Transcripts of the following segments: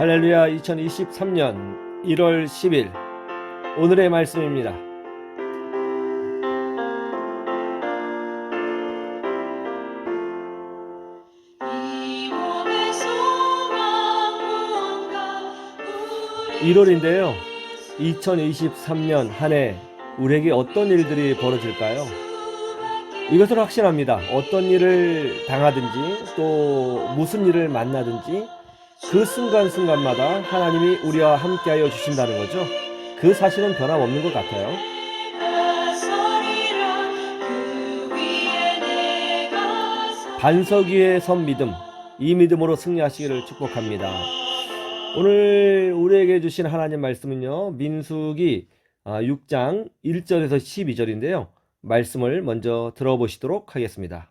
할렐루야 2023년 1월 10일 오늘의 말씀입니다. 이 몸의 소망 무언가 우리 1월인데요. 2023년 한 해 우리에게 어떤 일들이 벌어질까요? 이것을 확신합니다. 어떤 일을 당하든지 또 무슨 일을 만나든지 그 순간순간마다 하나님이 우리와 함께하여 주신다는 거죠. 그 사실은 변함없는 것 같아요. 반석 위에 선 믿음, 이 믿음으로 승리하시기를 축복합니다. 오늘 우리에게 주신 하나님 말씀은요, 민수기 6장 1절에서 12절인데요. 말씀을 먼저 들어보시도록 하겠습니다.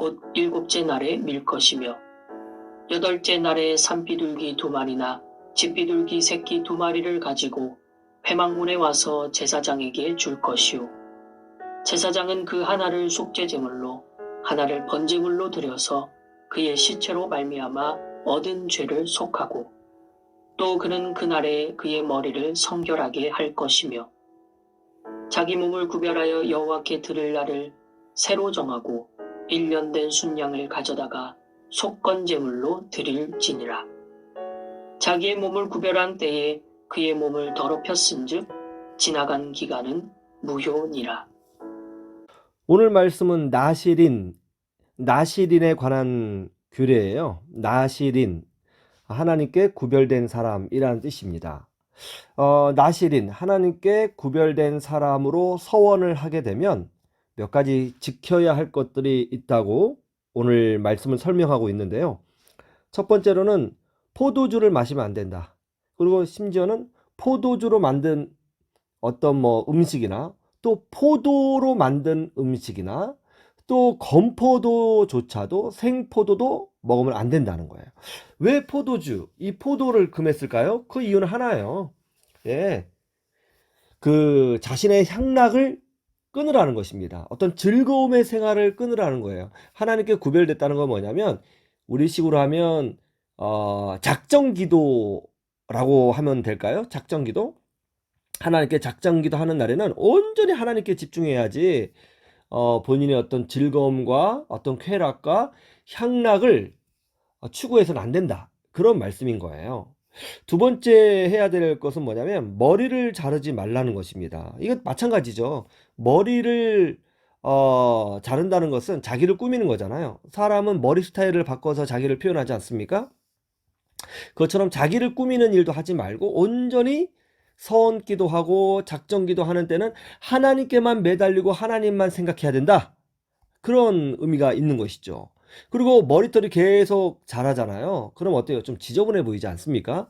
곧 일곱째 날에 밀 것이며 여덟째 날에 산비둘기 두 마리나 집비둘기 새끼 두 마리를 가지고 회막문에 와서 제사장에게 줄 것이요. 제사장은 그 하나를 속죄제물로 하나를 번제물로 드려서 그의 시체로 말미암아 얻은 죄를 속하고 또 그는 그날에 그의 머리를 성결하게 할 것이며 자기 몸을 구별하여 여호와께 드릴 날을 새로 정하고 1년 된 순양을 가져다가 속건제물로 드릴지니라. 자기의 몸을 구별한 때에 그의 몸을 더럽혔은즉 지나간 기간은 무효니라. 오늘 말씀은 나시린, 나시린에 관한 규례예요. 나시린, 하나님께 구별된 사람이라는 뜻입니다. 어, 나시린, 하나님께 구별된 사람으로 서원을 하게 되면 몇 가지 지켜야 할 것들이 있다고 오늘 말씀을 설명하고 있는데요. 첫 번째로는 포도주를 마시면 안 된다. 그리고 심지어는 포도주로 만든 어떤 뭐 음식이나 또 포도로 만든 음식이나 또 건포도조차도 생포도도 먹으면 안 된다는 거예요. 왜 포도주, 이 포도를 금했을까요? 그 이유는 하나예요. 예. 그 자신의 향락을 끊으라는 것입니다. 어떤 즐거움의 생활을 끊으라는 거예요. 하나님께 구별됐다는 건 뭐냐면 우리 식으로 하면 어, 작정 기도라고 하면 될까요? 작정 기도? 하나님께 작정 기도하는 날에는 온전히 하나님께 집중해야지 어, 본인의 어떤 즐거움과 어떤 쾌락과 향락을 어, 추구해서는 안 된다. 그런 말씀인 거예요. 두 번째 해야 될 것은 뭐냐면 머리를 자르지 말라는 것입니다. 이건 마찬가지죠. 머리를 어, 자른다는 것은 자기를 꾸미는 거잖아요. 사람은 머리 스타일을 바꿔서 자기를 표현하지 않습니까? 그것처럼 자기를 꾸미는 일도 하지 말고 온전히 서원기도 하고 작정기도 하는 때는 하나님께만 매달리고 하나님만 생각해야 된다. 그런 의미가 있는 것이죠. 그리고 머리털이 계속 자라잖아요. 그럼 어때요? 좀 지저분해 보이지 않습니까?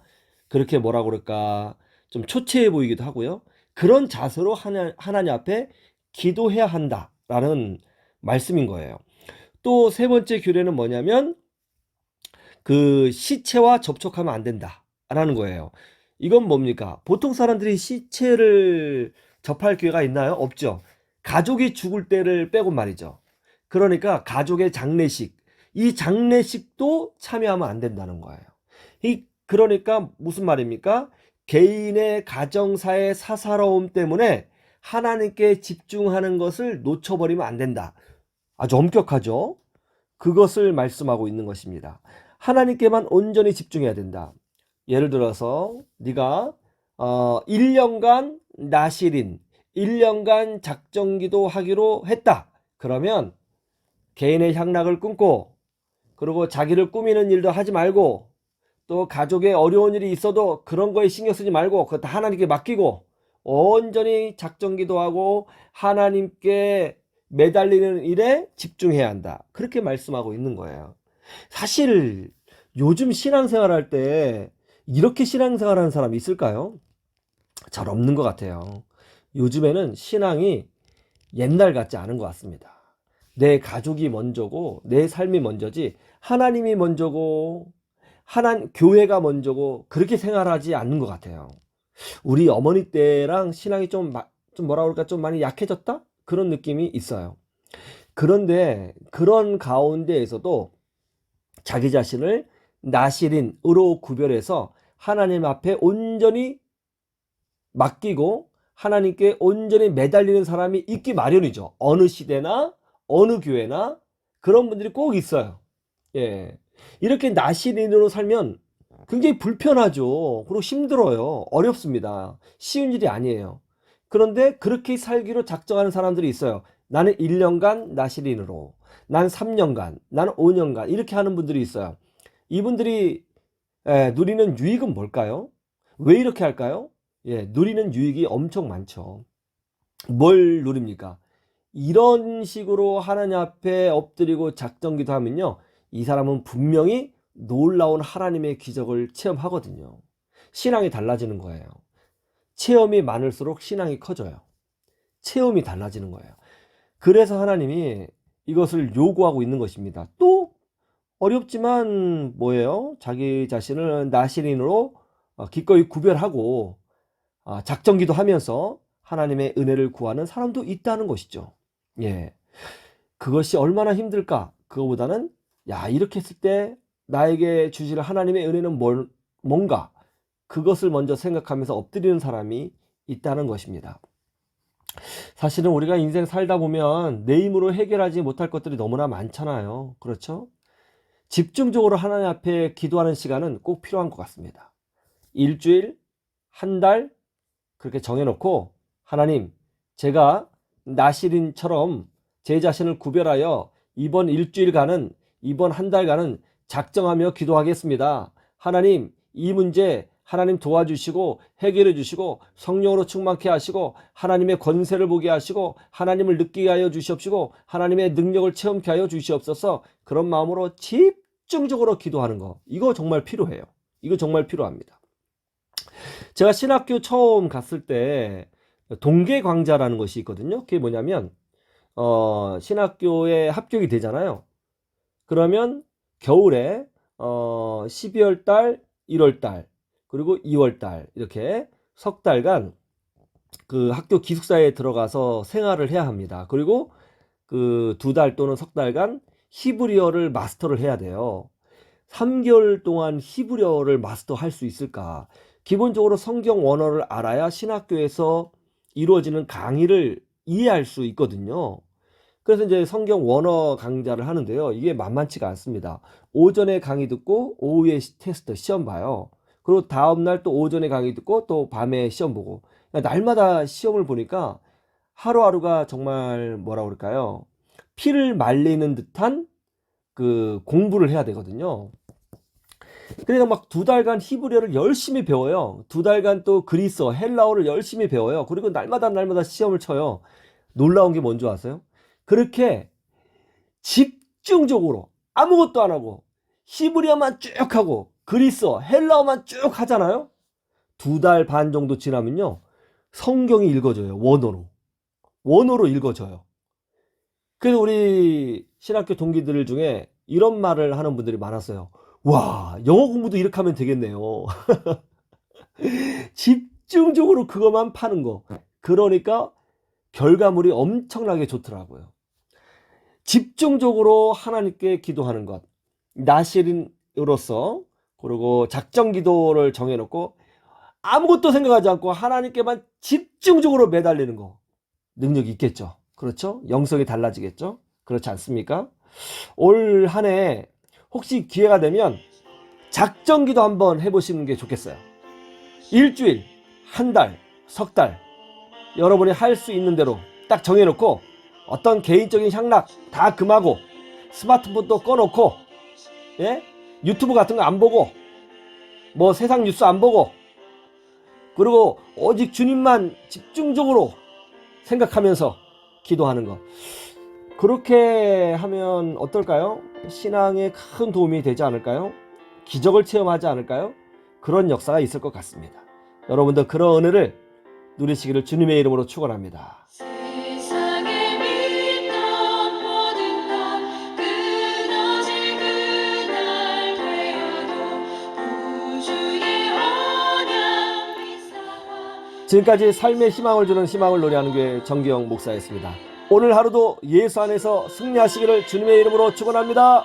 그렇게 뭐라 그럴까? 좀 초췌해 보이기도 하고요. 그런 자세로 하나, 하나님 앞에 기도해야 한다라는 말씀인 거예요. 또 세 번째 규례는 뭐냐면 그 시체와 접촉하면 안 된다라는 거예요. 이건 뭡니까? 보통 사람들이 시체를 접할 기회가 있나요? 없죠. 가족이 죽을 때를 빼고 말이죠. 그러니까 가족의 장례식, 이 장례식도 참여하면 안 된다는 거예요. 이 그러니까 무슨 말입니까? 개인의 가정사의 사사로움 때문에 하나님께 집중하는 것을 놓쳐버리면 안 된다. 아주 엄격하죠? 그것을 말씀하고 있는 것입니다. 하나님께만 온전히 집중해야 된다. 예를 들어서 네가 어 1년간 나실인 1년간 작정기도 하기로 했다. 그러면 개인의 향락을 끊고 그리고 자기를 꾸미는 일도 하지 말고 또 가족에 어려운 일이 있어도 그런 거에 신경 쓰지 말고 다 하나님께 맡기고 온전히 작정 기도 하고 하나님께 매달리는 일에 집중해야 한다. 그렇게 말씀하고 있는 거예요. 사실 요즘 신앙생활 할 때 이렇게 신앙생활 하는 사람이 있을까요? 잘 없는 것 같아요. 요즘에는 신앙이 옛날 같지 않은 것 같습니다. 내 가족이 먼저고 내 삶이 먼저지 하나님이 먼저고 하나 교회가 먼저고 그렇게 생활하지 않는 것 같아요. 우리 어머니 때랑 신앙이 좀, 마- 좀 뭐라 그럴까 좀 많이 약해졌다 그런 느낌이 있어요. 그런데 그런 가운데에서도 자기 자신을 나실인으로 구별해서 하나님 앞에 온전히 맡기고 하나님께 온전히 매달리는 사람이 있기 마련이죠. 어느 시대나 어느 교회나 그런 분들이 꼭 있어요. 예. 이렇게 나실인으로 살면 굉장히 불편하죠. 그리고 힘들어요. 어렵습니다. 쉬운 일이 아니에요. 그런데 그렇게 살기로 작정하는 사람들이 있어요. 나는 1년간 나실인으로, 난 3년간, 나는 5년간 이렇게 하는 분들이 있어요. 이분들이 에, 누리는 유익은 뭘까요? 왜 이렇게 할까요? 예, 누리는 유익이 엄청 많죠. 뭘 누립니까? 이런 식으로 하나님 앞에 엎드리고 작정기도 하면요. 이 사람은 분명히 놀라운 하나님의 기적을 체험하거든요. 신앙이 달라지는 거예요. 체험이 많을수록 신앙이 커져요. 체험이 달라지는 거예요. 그래서 하나님이 이것을 요구하고 있는 것입니다. 또 어렵지만 뭐예요? 자기 자신을 나실인으로 어, 기꺼이 구별하고 아, 작정기도 하면서 하나님의 은혜를 구하는 사람도 있다는 것이죠. 예. 그것이 얼마나 힘들까? 그거보다는 야, 이렇게 했을 때 나에게 주실 하나님의 은혜는 뭘, 뭔가 그것을 먼저 생각하면서 엎드리는 사람이 있다는 것입니다. 사실은 우리가 인생 살다 보면 내 힘으로 해결하지 못할 것들이 너무나 많잖아요. 그렇죠? 집중적으로 하나님 앞에 기도하는 시간은 꼭 필요한 것 같습니다. 일주일, 한 달, 그렇게 정해놓고, 하나님, 제가 나시린처럼 제 자신을 구별하여 이번 일주일간은, 이번 한 달간은 작정하며 기도하겠습니다. 하나님, 이 문제 하나님 도와주시고 해결해 주시고 성령으로 충만케 하시고 하나님의 권세를 보게 하시고 하나님을 느끼게 하여 주시옵시고 하나님의 능력을 체험케 하여 주시옵소서 그런 마음으로 집중적으로 기도하는 거 이거 정말 필요해요. 이거 정말 필요합니다. 제가 신학교 처음 갔을 때 동계 강좌라는 것이 있거든요. 그게 뭐냐면 어, 신학교에 합격이 되잖아요. 그러면 겨울에 어, 12월 달, 1월 달, 그리고 2월 달 이렇게 석 달간 그 학교 기숙사에 들어가서 생활을 해야 합니다. 그리고 그 두 달 또는 석 달간 히브리어를 마스터를 해야 돼요. 3개월 동안 히브리어를 마스터할 수 있을까? 기본적으로 성경 원어를 알아야 신학교에서 이루어지는 강의를 이해할 수 있거든요. 그래서 이제 성경 원어 강좌를 하는데요. 이게 만만치가 않습니다. 오전에 강의 듣고 오후에 시- 테스트 시험 봐요. 그리고 다음 날 또 오전에 강의 듣고 또 밤에 시험 보고 그러니까 날마다 시험을 보니까 하루하루가 정말 뭐라 그럴까요? 피를 말리는 듯한 그 공부를 해야 되거든요. 그러니까 막두 달간 히브리어를 열심히 배워요. 두 달간 또 그리스어, 헬라어를 열심히 배워요. 그리고 날마다 날마다 시험을 쳐요. 놀라운 게 뭔지 아세요? 그렇게 집중적으로 아무것도 안 하고 히브리어만 쭉 하고 그리스어, 헬라어만 쭉 하잖아요. 두 달 반 정도 지나면요. 성경이 읽어져요. 원어로. 원어로 읽어져요. 그래서 우리 신학교 동기들 중에 이런 말을 하는 분들이 많았어요. 와, 영어 공부도 이렇게 하면 되겠네요. 집중적으로 그것만 파는 거. 그러니까 결과물이 엄청나게 좋더라고요. 집중적으로 하나님께 기도하는 것. 나시린으로서 그리고 작정 기도를 정해놓고 아무것도 생각하지 않고 하나님께만 집중적으로 매달리는 거. 능력이 있겠죠. 그렇죠? 영성이 달라지겠죠? 그렇지 않습니까? 올 한 해 혹시 기회가 되면 작정 기도 한번 해보시는 게 좋겠어요. 일주일, 한 달, 석 달, 여러분이 할 수 있는 대로 딱 정해놓고 어떤 개인적인 향락 다 금하고 스마트폰도 꺼놓고 예? 유튜브 같은 거 안 보고 뭐 세상 뉴스 안 보고 그리고 오직 주님만 집중적으로 생각하면서 기도하는 것 그렇게 하면 어떨까요? 신앙에 큰 도움이 되지 않을까요? 기적을 체험하지 않을까요? 그런 역사가 있을 것 같습니다. 여러분도 그런 은혜를 누리시기를 주님의 이름으로 축원합니다. 지금까지 삶의 희망을 주는 희망을 노래하는 교회 정기영 목사였습니다. 오늘 하루도 예수 안에서 승리하시기를 주님의 이름으로 축원합니다.